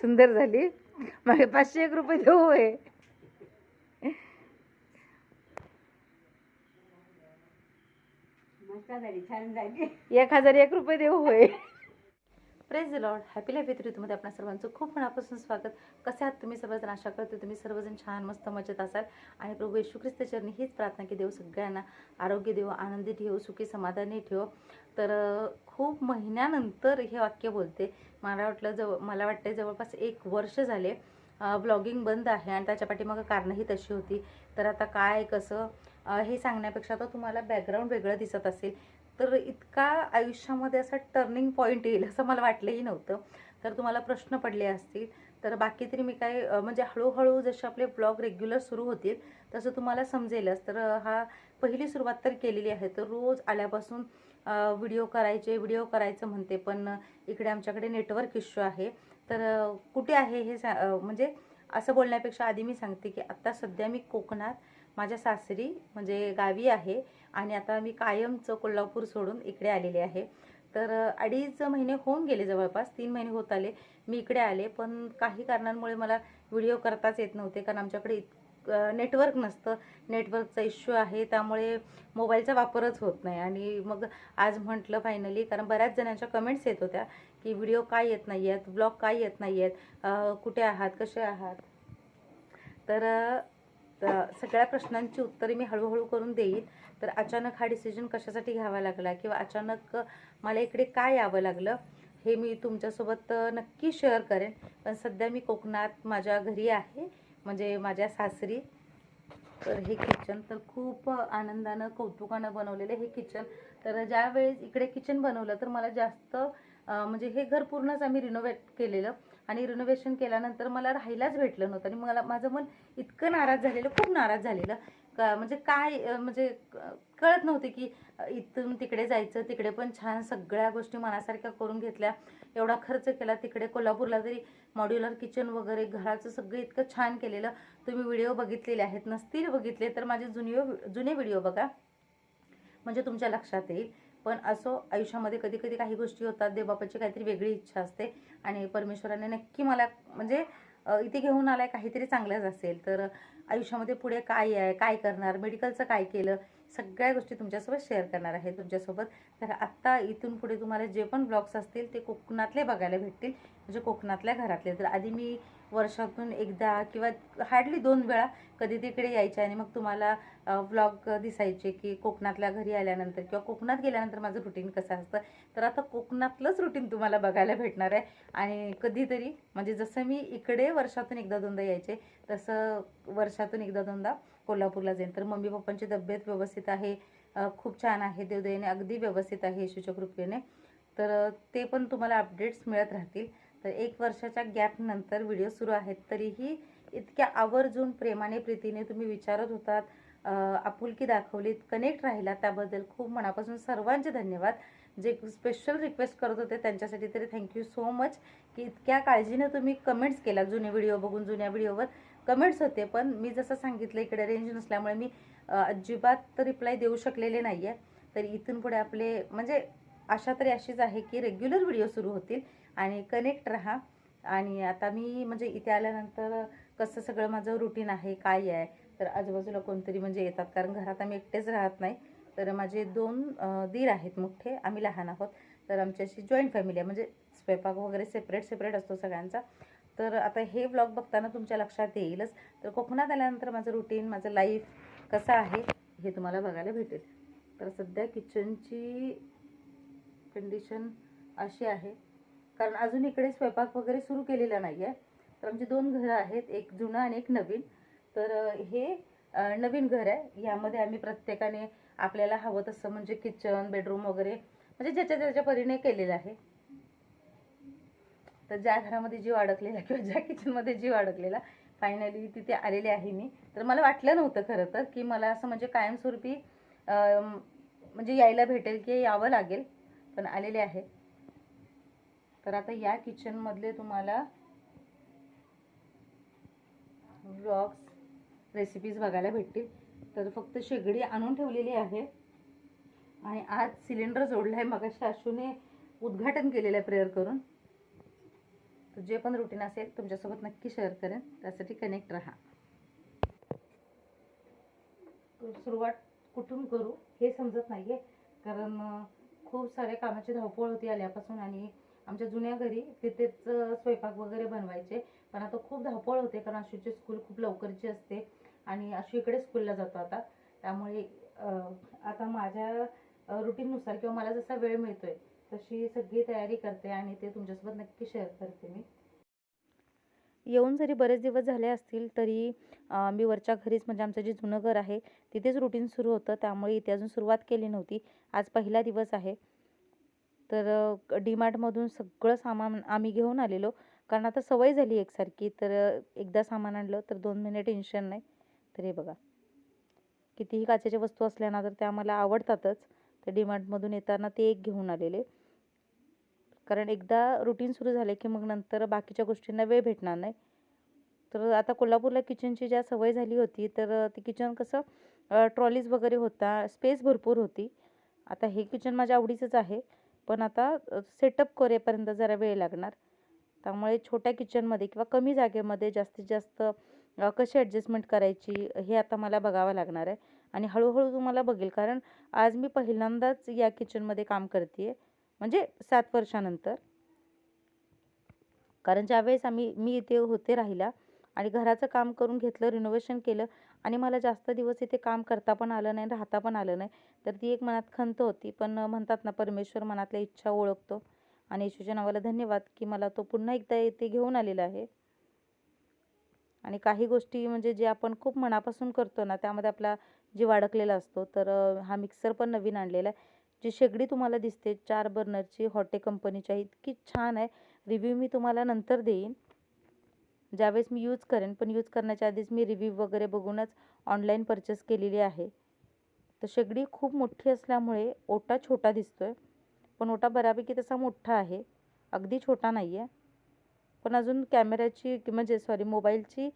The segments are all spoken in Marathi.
सुंदर झाली. मग पाचशे एक रुपये देऊ झाली एक हजार एक रुपये देऊ होय praise lord happy life with ऋतूमध्ये आपल्या सर्वांचं खूप मनापासून स्वागत. कसे आहात तुम्ही? सर्वजण आशा करते तुम्ही सर्वजण छान मस्त मजेत असाल. आणि प्रभू येशू ख्रिस्त चरणी हीच प्रार्थना की देव सगळ्यांना आरोग्य देव आनंदी ठेव सुखी समाधानी ठेव. तर खूप महिन्यानंतर हे वाक्य बोलते. मला वाटलं जवळ मला वाटतं जवळपास एक वर्ष झाले ब्लॉगिंग बंद आहे आणि त्याच्या पाठीमागं कारणंही तशी होती. तर आता काय कसं हे सांगण्यापेक्षा आता तुम्हाला बॅकग्राऊंड वेगळं दिसत असेल. तर इतका आयुष्यामध्ये असा टर्निंग पॉईंट येईल असं मला वाटलंही नव्हतं. तर तुम्हाला प्रश्न पडले असतील तर बाकी तरी मी काय म्हणजे हळूहळू जसे आपले ब्लॉग रेग्युलर सुरू होतील तसं तुम्हाला समजेलच. तर हा पहिली सुरुवात तर केलेली आहे. तर रोज आल्यापासून व्हिडिओ करायचे व्हिडिओ करायचं म्हणते पण इकडे आमच्याकडे नेटवर्क इश्यू आहे. तर कुठे आहे हे सा म्हणजे असं बोलण्यापेक्षा आधी मी सांगते की आत्ता सध्या मी कोकणात माझ्या सासरी म्हणजे गावी आहे आणि आता मी कायमचं कोल्हापूर सोडून इकडे आलेले आहे. तर अडीच महिने होऊन गेले जवळपास तीन महिने होत आले मी इकडे आले. पण काही कारणांमुळे मला व्हिडिओ करताच येत नव्हते. कारण आमच्याकडे इत नेटवर्क नसतं. नेटवर्कचा इश्यू आहे. त्यामुळे मोबाईलचा वापरच होत नाही. आणि मग आज म्हटलं फायनली कारण बऱ्याच जणांच्या कमेंट्स येत होत्या की व्हिडिओ काय येत नाही आहेत ब्लॉग काय येत नाही आहेत कुठे आहात? कसे आहात? तर तर सगळ्या प्रश्नांची उत्तरे मी हळूहळू करून देईन. तर अचानक हा डिसिजन कशासाठी घ्यावा लागला किंवा अचानक मला इकडे काय यावं लागलं हे मी तुमच्यासोबत नक्की शेअर करेन. पण सध्या मी कोकणात माझ्या घरी आहे म्हणजे माझ्या सासरी. तर हे किचन तर खूप आनंदानं कौतुकानं बनवलेलं हे किचन तर ज्यावेळेस इकडे किचन बनवलं तर मला जास्त म्हणजे हे घर पूर्णच आम्ही रिनोव्हेट केलेलं. आणि रिनोव्हेशन केल्यानंतर मला राहायलाच भेटलं नव्हतं. आणि मला माझं मन इतकं नाराज झालेलं खूप नाराज झालेलं. का म्हणजे काय म्हणजे कळत नव्हते की इथून तिकडे जायचं तिकडे पण छान सगळ्या गोष्टी मनासारख्या करून घेतल्या. एवढा खर्च केला तिकडे कोल्हापूरला जरी मॉड्युलर किचन वगैरे घराचं सगळं इतकं छान केलेलं. तुम्ही व्हिडिओ बघितलेले आहेत नसतील बघितले तर माझे जुने जुने व्हिडिओ बघा. म्हणजे तुमच्या लक्षात येईल. पण असो आयुष्यामध्ये कधी कधी काही गोष्टी होतात देवबापाची काहीतरी वेगळी इच्छा असते आणि परमेश्वराने नक्की मला म्हणजे इथे घेऊन आलाय काहीतरी चांगलंच असेल. तर आयुष्यामध्ये पुढे काय आहे काय करणार मेडिकलचं काय केलं सगळ्या गोष्टी तुमच्यासोबत शेअर करणार आहे तुमच्यासोबत. तर आत्ता इथून पुढे तुम्हाला जे पण ब्लॉग्स असतील ते कोकणातले बघायला भेटतील. म्हणजे कोकणातल्या घरातले. तर आधी मी वर्षातून एकदा किंवा हार्डली दोन वेळा कधी तिकडे यायचे आणि मग तुम्हाला ब्लॉग दिसायचे की कोकणातल्या घरी आल्यानंतर किंवा कोकणात गेल्यानंतर माझं रुटीन कसं असतं. तर आता कोकणातलंच रुटीन तुम्हाला बघायला भेटणार आहे. आणि कधीतरी म्हणजे जसं मी इकडे वर्षातून एकदा दोनदा यायचे तसं वर्षातून एकदा दोनदा कोल्हापूरला जाईन. तर मम्मी पप्पांची तब्येत व्यवस्थित आहे. खूप छान आहे. देवदयेने अगदी व्यवस्थित आहे येशूच्या कृपेने. तर ते पण तुम्हाला अपडेट्स मिळत राहतील. तर एक वर्षाच्या गॅपनंतर व्हिडिओ सुरू आहेत. तरीही इतक्या आवर्जून प्रेमाने प्रीतीने तुम्ही विचारत होतात. आपुलकी दाखवलीत कनेक्ट राहिला त्याबद्दल खूप मनापासून सर्वांचे धन्यवाद. जे स्पेशल रिक्वेस्ट करत होते त्यांच्यासाठी तरी थँक्यू सो मच की इतक्या काळजीने तुम्ही कमेंट्स केला जुने व्हिडिओ बघून जुन्या व्हिडिओवर कमेंट्स होते पण मी जसं सांगितलं इकडे रेंज नसल्यामुळे मी अजिबात रिप्लाय देऊ शकलेले नाही आहे तर इथून पुढे आपले म्हणजे आशा तरी अशीच आहे की रेग्युलर व्हिडिओ सुरू होतील आणि कनेक्ट राहा. आणि आता मी म्हणजे इथे आल्यानंतर कसं सगळं माझं रुटीन आहे काय आहे तर आजूबाजूला कोणतरी म्हणजे येतात. कारण घरात आम्ही एकटेच राहत नाही. तर माझे दोन दीर आहेत मोठे आम्ही लहान आहोत. तर आमची अशी जॉईंट फॅमिली आहे. म्हणजे स्वयंपाक वगैरे सेपरेट सेपरेट असतो सगळ्यांचा. तर आता हे ब्लॉग बघताना तुमच्या लक्षात येईलच. तर कोकणात आल्यानंतर माझं रुटीन माझं लाईफ कसं आहे हे तुम्हाला बघायला भेटेल. तर सध्या किचनची कंडिशन अशी आहे. कारण अजून इकडे स्वयंपाक वगैरे सुरू केलेला नाही आहे तर आमची दोन घरं आहेत एक जुनं आणि एक नवीन. तर हे नवीन घर आहे. यामध्ये आम्ही प्रत्येकाने आपल्याला हवं तसं म्हणजे किचन बेडरूम वगैरे म्हणजे ज्याच्या त्याच्या परीने केलेलं आहे. तर ज्या घरामध्ये जीव अडकलेला किंवा ज्या किचनमध्ये जीव अडकलेला फायनली तिथे आलेले आहे मी. तर मला वाटलं नव्हतं खरं तर की मला असं म्हणजे कायमस्वरूपी म्हणजे यायला भेटेल की यावं लागेल पण आलेले आहे. तर आता या किचनमधले तुम्हाला ब्लॉग्स रेसिपीज बघायला भेटतील. तर फक्त शेगडी आणून ठेवलेली आहे. आणि आज सिलेंडर जोडला आहे मगाशी आशूने उद्घाटन केलेलं आहे प्रेयर करून. जे पण रुटीन असेल तुमच्यासोबत नक्की शेअर करेन. त्यासाठी कनेक्ट राहा. सुरुवात कुठून करू हे समजत नाही आहे कारण खूप साऱ्या कामाची धावपळ होती आल्यापासून आणि आमच्या जुन्या घरी तिथेच स्वयंपाक वगैरे बनवायचे. पण आता खूप धावपळ होते कारण आशूची स्कूल खूप लवकरची असते आणि आशू इकडे स्कूलला जातो आता. त्यामुळे आता माझ्या रुटीननुसार किंवा मला जसा वेळ मिळतोय तशी सगळी तयारी करते आणि ते तुमच्यासोबत नक्की शेअर करते मी. येऊन जरी बरेच दिवस झाले असतील तरी मी वरच्या घरीच म्हणजे आमचं जे जुनं घर आहे तिथेच रुटीन सुरू होतं. त्यामुळे इथे अजून सुरुवात केली नव्हती. आज पहिला दिवस आहे. तर डीमार्टमधून सगळं सामान आम्ही घेऊन आलेलो. कारण आता सवय झाली एकसारखी. तर एकदा सामान आणलं तर दोन महिने टेन्शन नाही. तर हे बघा. कितीही काचेच्या वस्तू असल्या ना तर त्या मला आवडतातच. तर डीमार्टमधून येताना ते एक घेऊन आलेले. कारण एकदा रुटीन सुरू झाले की मग नंतर बाकीच्या गोष्टींना वेळ भेटणार नाही. तर आता कोल्हापूरला किचनची ज्या सवय झाली होती तर ते किचन कसं ट्रॉलीज वगैरे होता स्पेस भरपूर होती. आता हे किचन माझ्या आवडीचंच आहे पण आता सेटअप करेपर्यंत जरा वेळ लागणार. त्यामुळे छोट्या किचनमध्ये किंवा कमी जागेमध्ये जास्तीत जास्त कशी ॲडजस्टमेंट करायची हे आता मला बघावं लागणार आहे. आणि हळूहळू तुम्हाला बघेल कारण आज मी पहिल्यांदाच या किचनमध्ये काम करते आहे म्हणजे सात वर्षानंतर. कारण ज्यावेळेस आम्ही मी इथे होते राहिला आणि घराचं काम करून घेतलं रिनोव्हेशन केलं आणि मला जास्त दिवस इथे काम करता पण आलं नाही राहता पण आलं नाही तर ती एक मनात खंत होती. पण म्हणतात ना परमेश्वर मनातल्या इच्छा ओळखतो आणि येशूच्या नावाला धन्यवाद की मला तो पुन्हा एकदा इथे घेऊन आलेला आहे. आणि काही गोष्टी म्हणजे जे आपण खूप मनापासून करतो ना त्यामध्ये आपला जीव अडकलेला असतो. तर हा मिक्सर पण नवीन आणलेला आहे. जी शेगडी तुम्हाला दिसते चार बर्नरची हॉटे कंपनीची आहे इतकी छान आहे. रिव्ह्यू मी तुम्हाला नंतर देईन. ज्यावेळेस मी यूज करेन पण यूज करण्याच्या आधीच मी रिव्ह्यू वगैरे बघूनच ऑनलाईन परचेस केलेली आहे. तर शेगडी खूप मोठी असल्यामुळे ओटा छोटा दिसतो आहे पण ओटा बऱ्यापैकी तसा मोठा आहे. अगदी छोटा नाही आहे पण अजून कॅमेऱ्याची की म्हणजे सॉरी मोबाईलची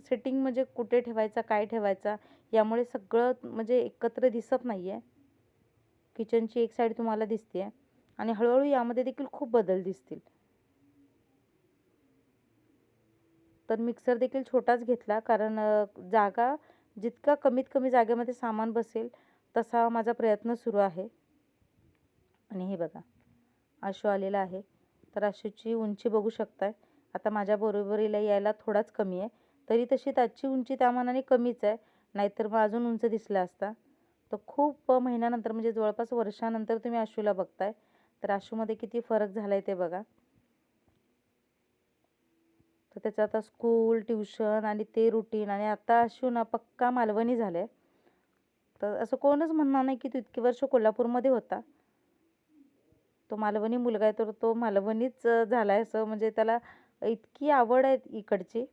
सेटिंग म्हणजे कुठे ठेवायचा काय ठेवायचा यामुळे सगळं म्हणजे एकत्र दिसत नाही आहे किचनची एक साईड तुम्हाला दिसते आहे आणि हळूहळू यामध्ये देखील खूप बदल दिसतील. तर मिक्सर देखील छोटाच घेतला कारण जागा जितका कमीत कमी जागेमध्ये सामान बसेल तसा माझा प्रयत्न सुरू आहे. आणि हे बघा आशू आलेला आहे. तर आशूची उंची बघू शकताय. आता माझ्या बरोबरीला यायला थोडाच कमी आहे. तरी तशी त्याची उंची त्या मानाने कमीच आहे. नाहीतर मग अजून उंच दिसला असता. तर खूप महिन्यानंतर म्हणजे जवळपास वर्षानंतर तुम्ही आशूला बघताय. तर आशूमध्ये किती फरक झाला आहे ते बघा. तर त्याचं आता स्कूल ट्युशन आणि ते रुटीन आणि आता आशू ना पक्का मालवणी झालं आहे तर असं कोणच म्हणणार नाही की तू इतकी वर्ष कोल्हापूरमध्ये होता. तो मालवणी मुलगा आहे तर तो मालवणीच झाला आहे असं म्हणजे त्याला इतकी आवड आहे इकडची.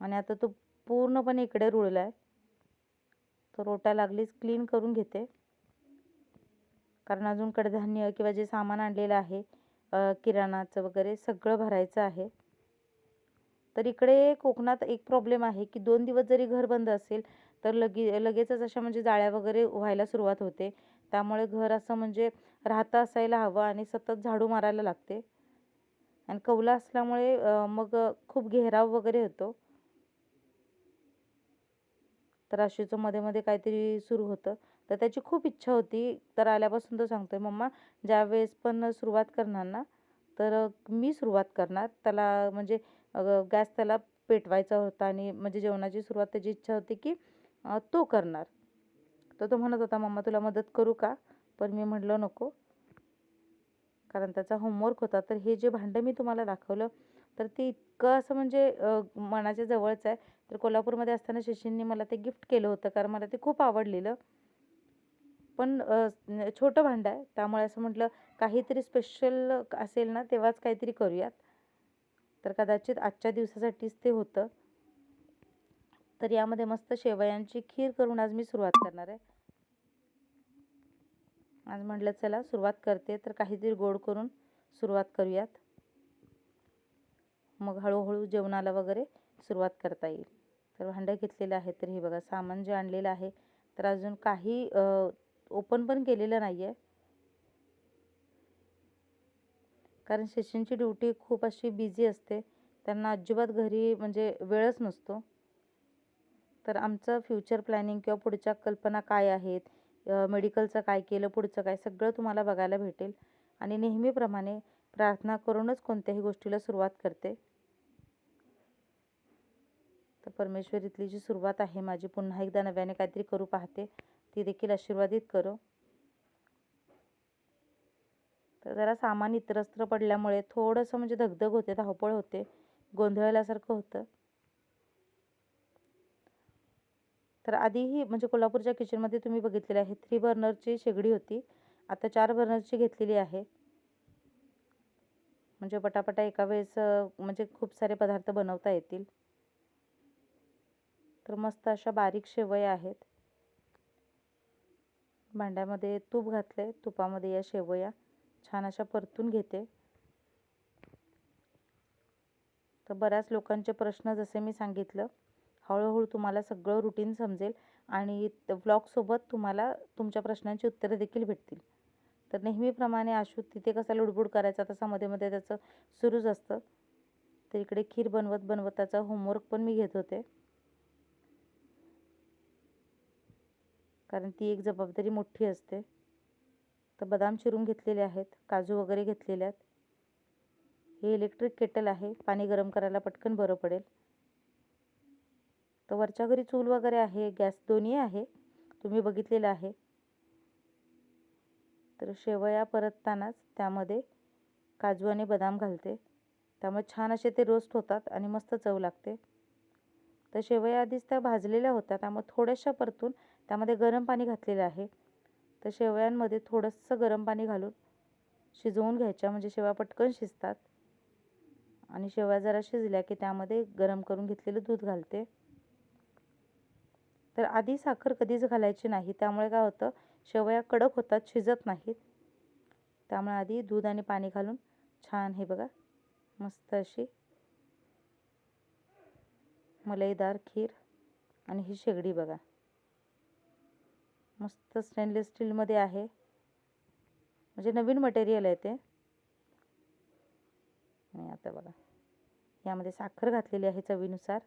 आणि आता तो पूर्णपणे इकडे रुळला आहे तर रोटा लागलीच क्लीन करून घेते. कारण अजून कडधान्य किंवा जे सामान आणलेलं आहे किराणाचं वगैरे सगळं भरायचं आहे. तर इकडे कोकणात एक प्रॉब्लेम आहे की दोन दिवस जरी घर बंद असेल तर लगे लगेचच अशा म्हणजे जाळ्या वगैरे व्हायला सुरुवात होते. त्यामुळे घर असं म्हणजे राहता असायला हवं आणि सतत झाडू मारायला लागते. आणि कौला असल्यामुळे मग खूप घेराव वगैरे होतो. तर आशूचं मध्ये मध्ये काहीतरी सुरू होतं. तर त्याची खूप इच्छा होती. तर आल्यापासून तो सांगतोय मम्मा ज्यावेळेस पण सुरुवात करणार ना तर मी सुरुवात करणार. त्याला म्हणजे गॅस त्याला पेटवायचा होता आणि म्हणजे जेवणाची सुरुवात त्याची इच्छा होती की तो करणार. तर तो म्हणत होता मम्मा तुला मदत करू का? पण मी म्हटलं नको. कारण त्याचा होमवर्क होता. तर हे जे भांडं मी तुम्हाला दाखवलं तर ते इतकं असं म्हणजे मनाच्या जवळचं आहे. तर कोल्हापूरमध्ये असताना शशींनी मला ते गिफ्ट केलं होतं कारण मला ते खूप आवडलेलं. पण छोटं भांडं आहे त्यामुळे असं म्हटलं काहीतरी स्पेशल असेल ना तेव्हाच काहीतरी करूयात. तर कदाचित आजच्या दिवसासाठीच ते होतं. तर यामध्ये मस्त शेवयांची खीर करून आज मी सुरुवात करणार आहे. आज म्हटलं चला सुरुवात करते तर काहीतरी गोड करून सुरुवात करूयात. मग हळूहळू जेवणाला वगैरे सुरुवात करता येईल. तर भांडं घेतलेलं आहे. तर हे बघा सामान जे आणलेलं आहे तर अजून काही ओपन पण केलेलं नाही आहे कारण शशींची ड्युटी खूप अशी बिझी असते. त्यांना अजिबात घरी म्हणजे वेळच नसतो. तर आमचं फ्युचर प्लॅनिंग किंवा पुढच्या कल्पना काय आहेत मेडिकलचं काय केलं पुढचं काय सगळं तुम्हाला बघायला भेटेल. आणि नेहमीप्रमाणे प्रार्थना करूनच कोणत्याही गोष्टीला सुरुवात करते. तर परमेश्वरीतली जी सुरुवात आहे माझी पुन्हा एकदा नव्याने काहीतरी करू पाहते ती देखील आशीर्वादित करो. तर जरा सामान इतरस्त्र पडल्यामुळे थोडंसं म्हणजे धगधग होते धावपळ होते गोंधळल्यासारखं होतं. तर आधीही म्हणजे कोल्हापूरच्या किचनमध्ये तुम्ही बघितलेलं आहे थ्री बर्नरची शेगडी होती. आता चार बर्नरची घेतलेली आहे. म्हणजे पटापटा एका वेळेस म्हणजे खूप सारे पदार्थ बनवता येतील. तर मस्त अशा बारीक शेवया आहेत. भांड्यामध्ये तूप घातले तुपामध्ये या शेवया. छान अशा परतून घेते. तर बऱ्याच लोकांचे प्रश्न जसे मी सांगितलं हळूहळू तुम्हाला सगळं रुटीन समजेल आणि ब्लॉगसोबत तुम्हाला तुमच्या प्रश्नांची उत्तरे देखील भेटतील. तर नेहमीप्रमाणे आशू तिथे कसा लुडबुड करायचा तसा मध्ये मध्ये त्याचं सुरूच असतं. तर इकडे खीर बनवत बनवत त्याचा होमवर्क पण मी घेत होते. कारण ती एक जबाबदारी मोठी असते. तर बदाम चिरून घेतलेले आहेत काजू वगैरे घेतलेले आहेत. हे इलेक्ट्रिक केटल आहे पाणी गरम करायला पटकन बरं पडेल. तर वरच्या घरी चूल वगैरे आहे गॅस दोन्ही आहे तुम्ही बघितलेलं आहे. तर शेवया परततानाच त्यामध्ये काजू आणि बदाम घालते. त्यामुळे छान असे ते रोस्ट होतात आणि मस्त चव लागते. तर शेवया आधीच त्या भाजलेल्या होत्या त्यामुळे थोड्याशा परतून त्यामध्ये गरम पाणी घातलेलं आहे. तर शेवयांमध्ये थोडंसं गरम पाणी घालून शिजवून घ्यायच्या म्हणजे शेवया पटकन शिजतात. आणि शेवया जरा शिजल्या की त्यामध्ये गरम करून घेतलेलं दूध घालते. तर आधी साखर कधीच घालायची नाही त्यामुळे काय होतं शेवया कडक होतात शिजत नाहीत. त्यामुळे आधी दूध आणि पाणी घालून छान हे बघा मस्त अशी मलईदार खीर आणि ही शेगडी बघा. मस्त स्टेनलेस स्टीलमध्ये आहे. म्हणजे नवीन मटेरियल आहे ते. आणि आता बघा यामध्ये साखर घातलेली आहे चवीनुसार.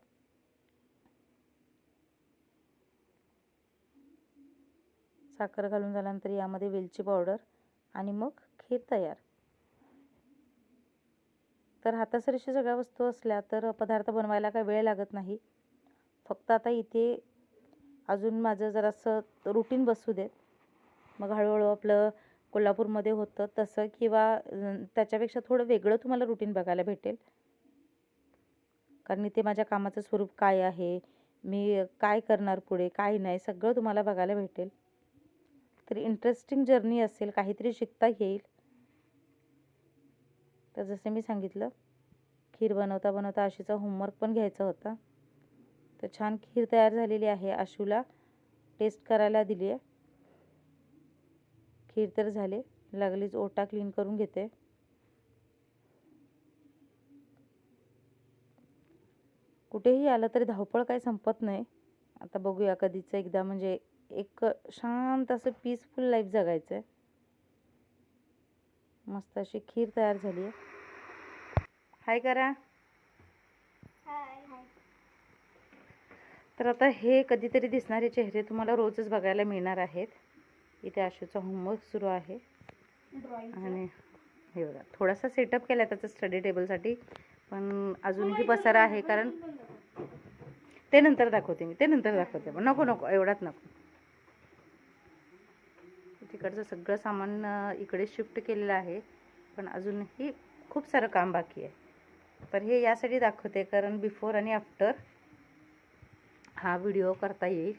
साखर घालून झाल्यानंतर यामध्ये वेलची पावडर आणि मग खीर तयार. तर हातासरीशी सगळ्या वस्तू असल्या तर पदार्थ बनवायला काही वेळ लागत नाही. फक्त आता इथे अजून माझं जरासं रुटीन बसू देत. मग हळूहळू आपलं कोल्हापूरमध्ये होतं तसं किंवा त्याच्यापेक्षा थोडं वेगळं तुम्हाला रुटीन बघायला भेटेल. कारण इथे माझ्या कामाचं स्वरूप काय आहे मी काय करणार पुढे काय नाही सगळं तुम्हाला बघायला भेटेल. तर इंटरेस्टिंग जर्नी असेल काहीतरी शिकता येईल. तर जसे मी सांगितलं खीर बनवता बनवता आशूचा होमवर्क पण घ्यायचा होता. तर छान खीर तयार झालेली आहे. आशूला टेस्ट करायला दिली आहे खीर तर झाले. लागलीच ओटा क्लीन करून घेते. कुठेही आलं तरी धावपळ काही संपत नाही. आता बघूया कधीचं एकदा म्हणजे एक शांत असं पीसफुल लाईफ जगायचं आहे मस्त अशी खीर तयार झाली आहे हाय करा तर आता हे कधीतरी दिसणारे चेहरे तुम्हाला रोजच बघायला मिळणार आहेत. इथे आशूचा होमवर्क सुरू आहे. आणि हे बघा थोडासा सेटअप केला आहे त्याचा स्टडी टेबलसाठी पण अजूनही पसारा आहे कारण ते नंतर दाखवते मी ते नंतर दाखवते. पण नको नको एवढाच नको. तिकडचं सगळं सामान इकडे शिफ्ट केलेलं आहे पण अजूनही खूप सारं काम बाकी आहे. तर हे यासाठी दाखवते कारण बिफोर आणि आफ्टर हा व्हिडिओ करता येईल.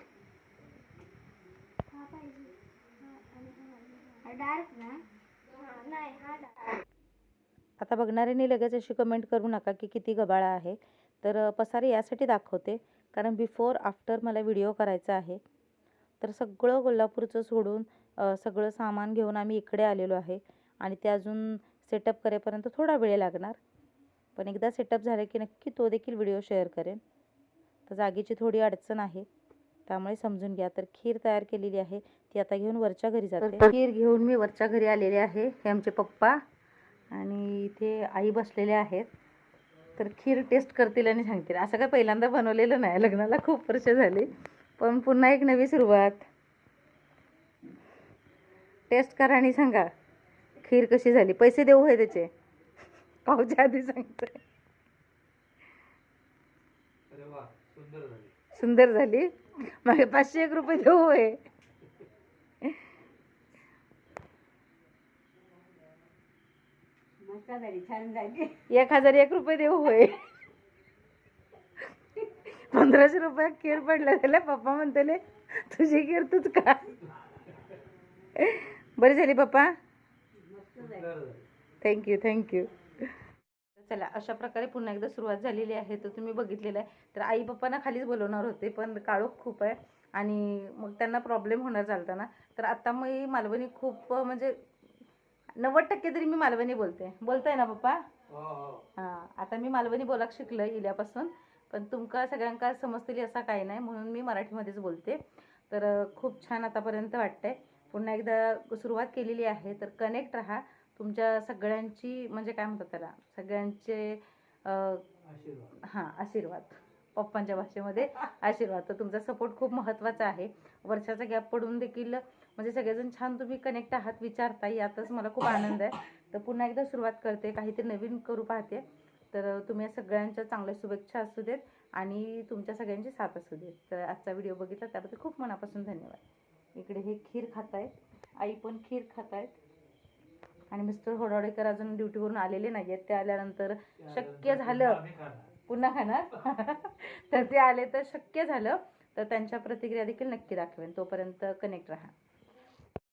आता बघणाऱ्यांनी लगेच अशी कमेंट करू नका की किती गबाळा आहे. तर पसारे यासाठी दाखवते. कारण बिफोर आफ्टर मला व्हिडिओ करायचा आहे. तर सगळं कोल्हापूरचं सोडून सगळं सामान घेऊन आम्ही इकडे आलेलो आहे. आणि ते अजून सेटअप करेपर्यंत थोडा वेळ लागणार. पण एकदा सेटअप झालं की नक्की तो देखील व्हिडिओ शेअर करेन. तर जागेची थोडी अडचण आहे. त्यामुळे समजून घ्या. तर खीर तयार केलेली आहे. ती आता घेऊन वरच्या घरी जाते. खीर घेऊन मी वरच्या घरी आलेले आहे. हे आमचे पप्पा आणि इथे आई बसलेले आहेत. तर खीर टेस्ट करतील आणि सांगतील. असं काय पहिल्यांदा बनवलेलं नाही. लग्नाला खूप वर्ष झाली. पण पुन्हा एक नवी सुरुवात. टेस्ट करा आणि सांगा. खीर कशी झाली? पैसे देऊ होय त्याचे? पावच्या आधी सांगतोय. सुंदर झाली. मग पाचशे एक रुपये देऊ झाली एक हजार एक रुपये देऊ होय पंधराशे रुपयात खीर पडलं त्याला. पप्पा म्हणतले तुझी खीर तूच का? बरी झाली पप्पा. थँक्यू थँक्यू चला अशा प्रकारे पुन्हा एकदा सुरुवात झालेली आहे तर तुम्ही बघितलेलं आहे. तर आई पप्पांना खालीच बोलवणार होते पण काळोख खूप आहे आणि मग त्यांना प्रॉब्लेम होणार चालताना. तर आता मी मालवणी खूप म्हणजे नव्वद टक्के तरी मी मालवणी बोलते. बोलताय ना पप्पा? हो हो. हां आता मी मालवणी बोलाक शिकलं इल्यापासून पण तुमका सगळ्यांका समजतील असा काही नाही म्हणून मी मराठीमध्येच बोलते. तर खूप छान आतापर्यंत वाटतंय. पुन्हा एकदा सुरुवात केलेली आहे तर कनेक्ट राहा. तुमच्या सगळ्यांची म्हणजे काय म्हणतात त्याला सगळ्यांचे हां आशीर्वाद. पप्पांच्या भाषेमध्ये आशीर्वाद. तर तुमचा सपोर्ट खूप महत्त्वाचा आहे. वर्षाचा गॅप पडून देखील म्हणजे सगळेजण छान तुम्ही कनेक्ट आहात विचारता यातच मला खूप आनंद आहे. तर पुन्हा एकदा सुरुवात करते काहीतरी नवीन करू पाहते. तर तुम्ही सगळ्यांच्या चांगल्या शुभेच्छा असू देत आणि तुमच्या सगळ्यांची साथ असू देत. तर आजचा व्हिडिओ बघितला त्याबद्दल खूप मनापासून धन्यवाद. इकडे हे खीर खात आहेत आई पण खीर खात आहेत आणि मिस्टर होडाडेकर अजून ड्युटीवरून आलेले नाही आहेत ते आल्यानंतर शक्य झालं. पुन्हा खाणार? तर ते आले तर शक्य झालं. तर त्यांच्या प्रतिक्रिया देखील नक्की दाखवेन. तोपर्यंत कनेक्ट राहा.